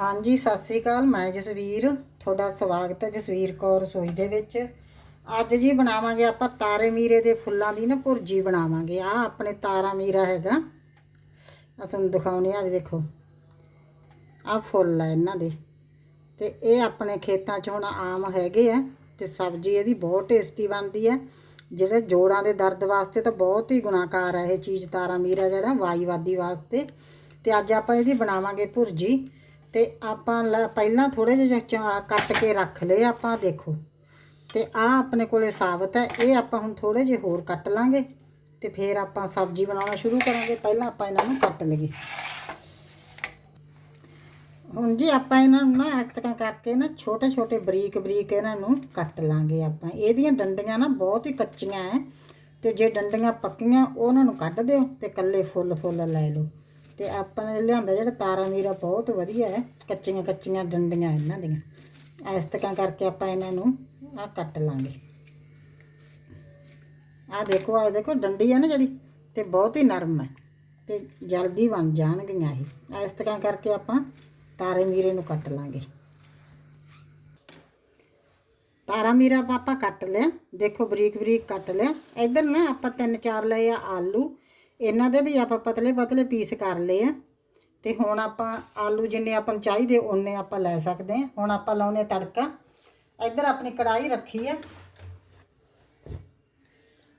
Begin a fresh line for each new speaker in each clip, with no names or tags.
ਹਾਂਜੀ, ਸਤਿ ਸ੍ਰੀ ਅਕਾਲ। ਮੈਂ ਜਸਵੀਰ। ਤੁਹਾਡਾ ਸਵਾਗਤ ਹੈ ਜਸਵੀਰ ਕੌਰ ਰਸੋਈ ਦੇ ਵਿੱਚ। ਅੱਜ ਜੀ ਬਣਾਵਾਂਗੇ ਆਪਾਂ ਤਾਰੇ ਮੀਰੇ ਦੇ ਫੁੱਲਾਂ ਦੀ ਨਾ ਭੁਰਜੀ ਬਣਾਵਾਂਗੇ। ਆ ਆਪਣੇ ਤਾਰਾ ਮੀਰਾ ਹੈਗਾ। ਆ ਤੁਹਾਨੂੰ ਦਿਖਾਉਣੇ ਆ ਵੀ ਦੇਖੋ। ਆ ਫੁੱਲ ਹੈ ਇਹਨਾਂ ਦੇ। ਤੇ ਇਹ ਆਪਣੇ ਖੇਤਾਂ 'ਚ ਹੁਣ ਆਮ ਹੈਗੇ ਆ ਤੇ ਸਬਜ਼ੀ ਇਹਦੀ ਬਹੁਤ ਟੇਸਟੀ ਬਣਦੀ ਹੈ। ਜਿਹੜੇ ਜੋੜਾਂ ਦੇ ਦਰਦ ਵਾਸਤੇ ਤਾਂ ਬਹੁਤ ਹੀ ਗੁਣਾਕਾਰ ਹੈ ਇਹ ਚੀਜ਼ ਤਾਰਾ ਮੀਰਾ ਜਿਹੜਾ ਵਾਈਵਾਦੀ ਵਾਸਤੇ। ਤੇ ਅੱਜ ਆਪਾਂ ਇਹਦੀ ਬਣਾਵਾਂਗੇ ਭੁਰਜੀ। ਤੇ ਆਪਾਂ ਲ- ਪਹਿਲਾਂ ਥੋੜੇ ਜਿਹੇ ਚਾ- ਕੱਟ ਕੇ ਰੱਖ ਲਏ ਆਪਾਂ, ਦੇਖੋ। ਤੇ ਆ ਆਪਣੇ ਕੋਲੇ ਸਾਬਤ ਹੈ, ਇਹ ਆਪਾਂ ਹੁਣ ਥੋੜੇ ਜਿਹੇ ਹੋਰ ਕੱਟ ਲਾਂਗੇ ਤੇ ਫਿਰ ਆਪਾਂ ਸਬਜ਼ੀ ਬਣਾਉਣਾ ਸ਼ੁਰੂ ਕਰਾਂਗੇ। ਪਹਿਲਾਂ ਆਪਾਂ ਇਹਨਾਂ ਨੂੰ ਕੱਟ ਲਈਏ। ਹੁਣ ਜੀ ਆਪਾਂ ਇਹਨਾਂ ਨੂੰ ਨਾ ਇਸ ਤਰ੍ਹਾਂ ਕਰਕੇ ਨਾ ਛੋਟੇ ਛੋਟੇ ਬਰੀਕ ਬਰੀਕ ਇਹਨਾਂ ਨੂੰ ਕੱਟ ਲਾਂਗੇ ਆਪਾਂ। ਇਹਦੀਆਂ ਡੰਡੀਆਂ ਨਾ ਬਹੁਤ ਹੀ ਕੱਚੀਆਂ ਐ ਤੇ ਜੇ ਡੰਡੀਆਂ ਪੱਕੀਆਂ, ਉਹਨਾਂ ਨੂੰ ਕੱਢ ਦਿਓ ਤੇ ਕੱਲੇ ਫੁੱਲ ਫੁੱਲ ਲੈ ਲਓ। ਤੇ ਆਪਾਂ ਨੇ ਲਿਆਂਦਾ ਜਿਹੜਾ ਤਾਰਾ ਮੀਰਾ ਬਹੁਤ ਵਧੀਆ ਹੈ, ਕੱਚੀਆਂ ਕੱਚੀਆਂ ਡੰਡੀਆਂ ਇਹਨਾਂ ਦੀਆਂ। ਇਸ ਤਰ੍ਹਾਂ ਕਰਕੇ ਆਪਾਂ ਇਹਨਾਂ ਨੂੰ ਆ ਕੱਟ ਲਾਂਗੇ। ਆ ਦੇਖੋ ਆ ਦੇਖੋ, ਡੰਡੀ ਹੈ ਨਾ ਜਿਹੜੀ, ਤੇ ਬਹੁਤ ਹੀ ਨਰਮ ਹੈ, ਤੇ ਜਲਦੀ ਬਣ ਜਾਣਗੀਆਂ ਇਹ। ਇਸ ਤਰ੍ਹਾਂ ਕਰਕੇ ਆਪਾਂ ਤਾਰੇ ਮੀਰੇ ਨੂੰ ਕੱਟ ਲਾਂਗੇ। ਤਾਰਾ ਮੀਰਾ ਆਪਾਂ ਕੱਟ ਲਿਆ, ਦੇਖੋ ਬਰੀਕ ਬਰੀਕ ਕੱਟ ਲਿਆ। ਇਧਰ ਨਾ ਆਪਾਂ ਤਿੰਨ ਚਾਰ ਲਏ ਆ ਆਲੂ ਇਹਨਾਂ ਦੇ ਵੀ ਆਪਾਂ ਪਤਲੇ ਪਤਲੇ ਪੀਸ ਕਰ ਲਏ ਆ। ਤੇ ਹੁਣ ਆਪਾਂ ਆਲੂ ਜਿੰਨੇ ਆਪਾਂ ਨੂੰ ਚਾਹੀਦੇ ਉਹਨੇ ਆਪਾਂ ਲੈ ਸਕਦੇ ਹਾਂ ਹੁਣ ਆਪਾਂ ਲਾਉਨੇ ਤੜਕਾ। ਇੱਧਰ ਆਪਣੀ ਕੜਾਈ ਰੱਖੀ ਆ।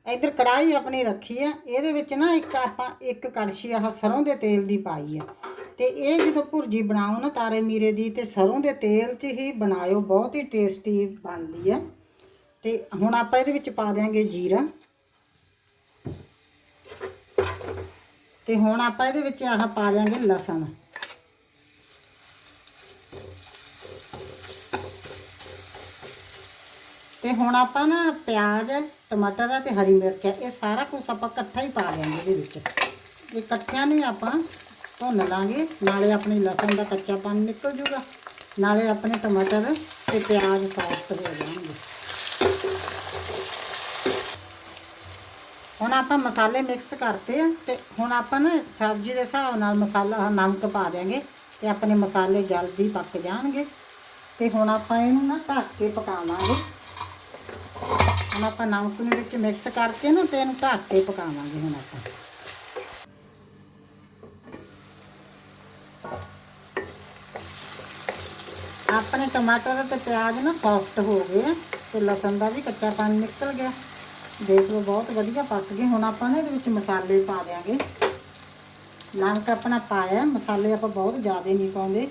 ਇੱਧਰ ਕੜਾਈ ਆਪਣੀ ਰੱਖੀ ਆ। ਇਹਦੇ ਵਿੱਚ ਨਾ ਇੱਕ ਆਪਾਂ ਇੱਕ ਕੜਛੀ ਆਹ ਸਰੋਂ ਦੇ ਤੇਲ ਦੀ ਪਾਈ ਆ। ਤੇ ਇਹ ਜਦੋਂ ਭੁਰਜੀ ਬਣਾਓ ਨਾ ਤਾਰੇ ਮੀਰੇ ਦੀ ਤੇ ਸਰੋਂ ਦੇ ਤੇਲ 'ਚ ਹੀ ਬਣਾਇਓ। ਬਹੁਤ ਹੀ ਟੇਸਟੀ ਬਣਦੀ ਆ। ਤੇ ਹੁਣ ਆਪਾਂ ਇਹਦੇ ਵਿੱਚ ਪਾ ਦਿਆਂਗੇ ਜੀਰਾ। ਤੇ ਹੁਣ ਆਪਾਂ ਇਹਦੇ ਵਿੱਚ ਆਹ ਪਾ ਲਾਂਗੇ ਲਸਣ। ਤੇ ਹੁਣ ਆਪਾਂ ਨਾ ਪਿਆਜ਼, ਟਮਾਟਰ ਤੇ ਹਰੀ ਮਿਰਚ ਇਹ ਸਾਰਾ ਕੁਝ ਆਪਾਂ ਇਕੱਠਾ ਹੀ ਪਾ ਦਿਆਂਗੇ ਇਹਦੇ ਵਿੱਚ। ਇਹ ਇਕੱਠਿਆਂ ਨੂੰ ਆਪਾਂ ਭੁੰਨ ਲਾਂਗੇ, ਨਾਲੇ ਆਪਣੀ ਲਸਣ ਦਾ ਕੱਚਾ ਪਾਣੀ ਨਿਕਲ ਜੂਗਾ। ਨਾਲੇ ਆਪਣੇ ਟਮਾਟਰ ਤੇ ਪਿਆਜ਼ ਸੌਫਟ ਹੋ ਜਾਣਗੇ। ਹੁਣ ਆਪਾਂ ਮਸਾਲੇ ਮਿਕਸ ਕਰਤੇ ਆ ਤੇ ਹੁਣ ਆਪਾਂ ਨਾ ਸਬਜ਼ੀ ਦੇ ਹਿਸਾਬ ਨਾਲ ਮਸਾਲਾ ਨਮਕ ਪਾ ਦਿਆਂਗੇ ਤੇ ਆਪਣੇ ਮਸਾਲੇ ਜਲਦੀ ਪੱਕ ਜਾਣਗੇ। ਤੇ ਹੁਣ ਆਪਾਂ ਇਹਨੂੰ ਨਾ ਢੱਕ ਕੇ ਪਕਾਵਾਂਗੇ। ਹੁਣ ਆਪਾਂ ਨਮਕ ਨੂੰ ਵਿੱਚ ਮਿਕਸ ਕਰਕੇ ਨਾ ਤੇ ਇਹਨੂੰ ਢੱਕ ਕੇ ਪਕਾਵਾਂਗੇ ਹੁਣ ਆਪਾਂ। ਆਪਣੇ ਟਮਾਟਰ ਤੇ ਪਿਆਜ਼ ਨਾ ਸੌਫਟ ਹੋ ਗਏ ਆ ਤੇ ਲਸਣ ਦਾ ਵੀ ਕੱਚਾ ਪਾਣੀ ਨਿਕਲ ਗਿਆ। ਦੇਖ ਲਓ, ਬਹੁਤ ਵਧੀਆ ਪੱਕ ਗਏ। ਹੁਣ ਆਪਾਂ ਨੇ ਇਹਦੇ ਵਿੱਚ ਮਸਾਲੇ ਪਾ ਦਿਆਂਗੇ। ਨਮਕ ਆਪਣਾ ਪਾਇਆ, ਮਸਾਲੇ ਆਪਾਂ ਬਹੁਤ ਜ਼ਿਆਦਾ ਨਹੀਂ ਪਾਉਂਦੇ।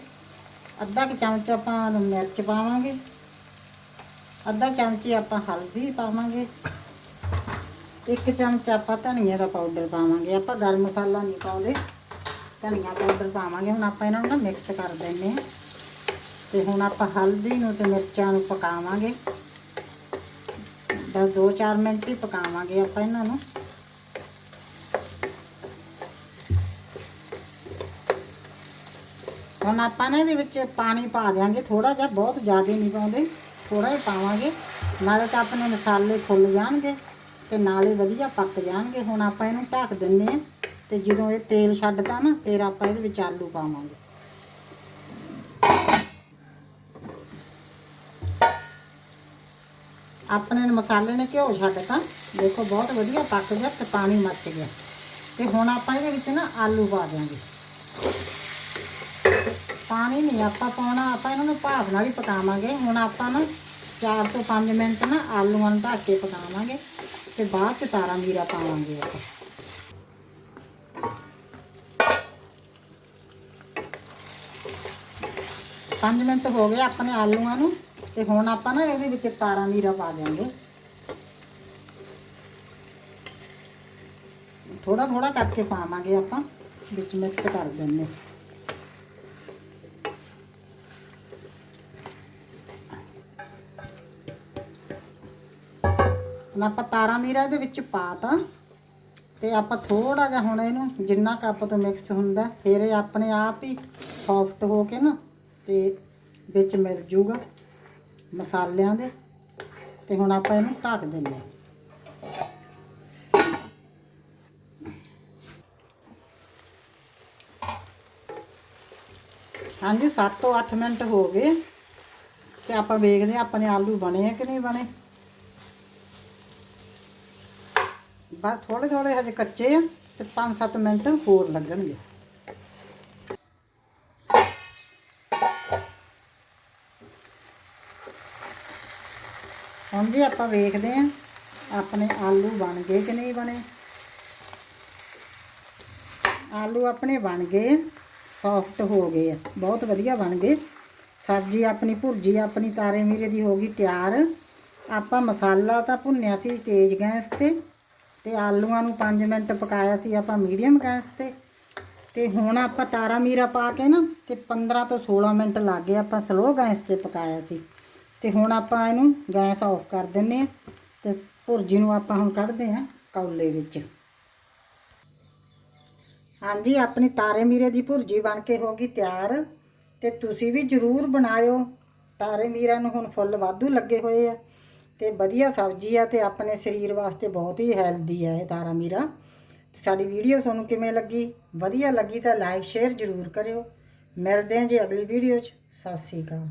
ਅੱਧਾ ਕੁ ਚਮਚ ਆਪਾਂ ਮਿਰਚ ਪਾਵਾਂਗੇ। ਅੱਧਾ ਚਮਚ ਆਪਾਂ ਹਲਦੀ ਪਾਵਾਂਗੇ। ਇੱਕ ਚਮਚ ਆਪਾਂ ਧਨੀਆ ਦਾ ਪਾਊਡਰ ਪਾਵਾਂਗੇ। ਆਪਾਂ ਗਰਮ ਮਸਾਲਾ ਨਹੀਂ ਪਾਉਂਦੇ। ਧਨੀਆ ਪਾਊਡਰ ਪਾਵਾਂਗੇ। ਹੁਣ ਆਪਾਂ ਇਹਨਾਂ ਨੂੰ ਨਾ ਮਿਕਸ ਕਰ ਦਿੰਨੇ ਹਾਂ। ਤੇ ਹੁਣ ਆਪਾਂ ਹਲਦੀ ਨੂੰ ਤੇ ਮਿਰਚਾਂ ਨੂੰ ਪਕਾਵਾਂਗੇ। ਬਸ 2-4 ਮਿੰਟ ਹੀ ਪਕਾਵਾਂਗੇ ਆਪਾਂ ਇਹਨਾਂ ਨੂੰ। ਹੁਣ ਆਪਾਂ ਨੇ ਇਹਦੇ ਵਿੱਚ ਪਾਣੀ ਪਾ ਦਿਆਂਗੇ ਥੋੜਾ ਜਿਹਾ ਬਹੁਤ ਜ਼ਿਆਦਾ ਨਹੀਂ ਪਾਉਂਦੇ ਥੋੜਾ ਹੀ ਪਾਵਾਂਗੇ। ਨਾਲੇ ਤਾਂ ਆਪਣੇ ਮਸਾਲੇ ਫੁੱਲ ਜਾਣਗੇ ਤੇ ਨਾਲੇ ਵਧੀਆ ਪੱਕ ਜਾਣਗੇ। ਹੁਣ ਆਪਾਂ ਇਹਨੂੰ ਢੱਕ ਦਿੰਨੇ ਆ ਤੇ ਜਦੋਂ ਇਹ ਤੇਲ ਛੱਡਦਾ ਨਾ, ਫਿਰ ਆਪਾਂ ਇਹਦੇ ਵਿੱਚ ਆਲੂ ਪਾਵਾਂਗੇ। ਆਪਣੇ ਮਸਾਲੇ ਨੇ ਘਿਓ ਛੱਡਤਾ ਦੇਖੋ ਬਹੁਤ ਵਧੀਆ ਪੱਕ ਗਿਆ ਤੇ ਪਾਣੀ ਮੱਚ ਗਿਆ। ਤੇ ਹੁਣ ਆਪਾਂ ਇਹਦੇ ਵਿੱਚ ਨਾ ਆਲੂ ਪਾ ਦਿਆਂਗੇ। ਪਾਣੀ ਨਹੀਂ ਆਪਾਂ ਪਾਉਣਾ, ਆਪਾਂ ਇਹਨਾਂ ਨੂੰ ਭਾਫ ਨਾਲ ਹੀ ਪਕਾਵਾਂਗੇ। ਹੁਣ ਆਪਾਂ ਨਾ 4 ਤੋਂ 5 ਮਿੰਟ ਨਾ ਆਲੂਆਂ ਨੂੰ ਢੱਕ ਕੇ ਪਕਾਵਾਂਗੇ ਤੇ ਬਾਅਦ ਚ ਤਾਰਾ ਮੀਰਾ ਪਾਵਾਂਗੇ ਆਪਾਂ। ਪੰਜ ਮਿੰਟ ਹੋ ਗਏ ਆਪਣੇ ਆਲੂਆਂ ਨੂੰ। ਤੇ ਹੁਣ ਆਪਾਂ ਨਾ ਇਹਦੇ ਵਿੱਚ ਤਾਰਾਂ ਮੀਰਾ ਪਾ ਦਿਆਂਗੇ ਥੋੜਾ ਥੋੜਾ ਕਰਕੇ ਪਾਵਾਂਗੇ ਆਪਾਂ, ਵਿੱਚ ਮਿਕਸ ਕਰ ਦਿੰਨੇ ਹੁਣ ਆਪਾਂ ਤਾਰਾ ਮੀਰਾ ਇਹਦੇ ਵਿੱਚ ਪਾਤਾ ਤੇ। ਆਪਾਂ ਥੋੜਾ ਜਿਹਾ ਹੁਣ ਇਹਨੂੰ ਜਿੰਨਾ ਕੱਪ ਤੋਂ ਮਿਕਸ ਹੁੰਦਾ, ਫਿਰ ਇਹ ਆਪਣੇ ਆਪ ਹੀ ਸੌਫਟ ਹੋ ਕੇ ਨਾ, ਤੇ ਵਿੱਚ ਮਿਲ ਜੂਗਾ। ਮਸਾਲਿਆਂ ਦੇ ਤੇ ਹੁਣ ਆਪਾਂ ਇਹਨੂੰ ਢੱਕ ਦਿੰਦੇ ਹਾਂ। ਹਾਂਜੀ 7 ਤੋਂ 8 ਮਿੰਟ ਹੋ ਗਏ ਤੇ ਆਪਾਂ ਵੇਖਦੇ ਹਾਂ ਆਪਣੇ ਆਲੂ ਬਣੇ ਆ ਕਿ ਨਹੀਂ ਬਣੇ। ਬਸ ਥੋੜੇ ਥੋੜੇ ਹਜੇ ਕੱਚੇ ਆ ਤੇ 5-7 ਮਿੰਟ ਹੋਰ ਲੱਗਣਗੇ। ਹੁਣ ਜੀ ਆਪਾਂ ਵੇਖਦੇ ਹਾਂ ਆਪਣੇ ਆਲੂ ਬਣ ਗਏ ਕਿ ਨਹੀਂ ਬਣੇ। ਆਲੂ ਆਪਣੇ ਬਣ ਗਏ ਸੌਫਟ ਹੋ ਗਏ ਆ, ਬਹੁਤ ਵਧੀਆ ਬਣ ਗਏ। ਸਬਜ਼ੀ ਆਪਣੀ ਭੁਰਜੀ, ਆਪਣੀ ਤਾਰੇ ਮੀਰੇ ਦੀ ਹੋ ਗਈ ਤਿਆਰ। ਆਪਾਂ ਮਸਾਲਾ ਤਾਂ ਭੁੰਨਿਆ ਸੀ ਤੇਜ਼ ਗੈਸ ਤੇ ਤੇ ਆਲੂਆਂ ਨੂੰ 5 ਮਿੰਟ ਪਕਾਇਆ ਸੀ ਆਪਾਂ ਮੀਡੀਅਮ ਗੈਸ ਤੇ। ਤੇ ਹੁਣ ਆਪਾਂ ਤਾਰਾ ਮੀਰਾ ਪਾ ਕੇ ਨਾ, ਤੇ 15 ਤੋਂ 16 ਮਿੰਟ ਲੱਗ ਗਏ ਆਪਾਂ ਸਲੋ ਗੈਸ ਤੇ ਪਕਾਇਆ ਸੀ। ਤੇ ਹੁਣ ਆਪਾਂ ਇਹਨੂੰ ਗੈਸ ਆਫ ਕਰ ਦਿੰਨੇ ਆ ਤੇ ਭੁਰਜੀ ਨੂੰ ਆਪਾਂ ਹੁਣ ਕੱਢਦੇ ਆ ਕੌਲੇ ਵਿੱਚ। ਹਾਂਜੀ, ਆਪਣੀ ਤਾਰੇ ਮੀਰੇ ਦੀ ਭੁਰਜੀ ਬਣ ਕੇ ਹੋ ਗਈ ਤਿਆਰ ਤੇ ਤੁਸੀਂ ਵੀ ਜਰੂਰ ਬਣਾਇਓ। ਤਾਰੇ ਮੀਰਾ ਨੂੰ ਹੁਣ ਫੁੱਲ ਵਾਧੂ ਲੱਗੇ ਹੋਏ ਆ ਤੇ ਵਧੀਆ ਸਬਜ਼ੀ ਆ ਤੇ ਆਪਣੇ ਸਰੀਰ ਵਾਸਤੇ ਬਹੁਤ ਹੀ ਹੈਲਦੀ ਆ ਇਹ ਤਾਰਾ ਮੀਰਾ। ਤੇ ਸਾਡੀ ਵੀਡੀਓ ਤੁਹਾਨੂੰ ਕਿਵੇਂ ਲੱਗੀ? ਵਧੀਆ ਲੱਗੀ ਤਾਂ ਲਾਈਕ, ਸ਼ੇਅਰ ਜਰੂਰ ਕਰਿਓ। ਮਿਲਦੇ ਹਾਂ ਜੀ ਅਗਲੀ ਵੀਡੀਓ 'ਚ। ਸਤਿ ਸ਼੍ਰੀ ਅਕਾਲ।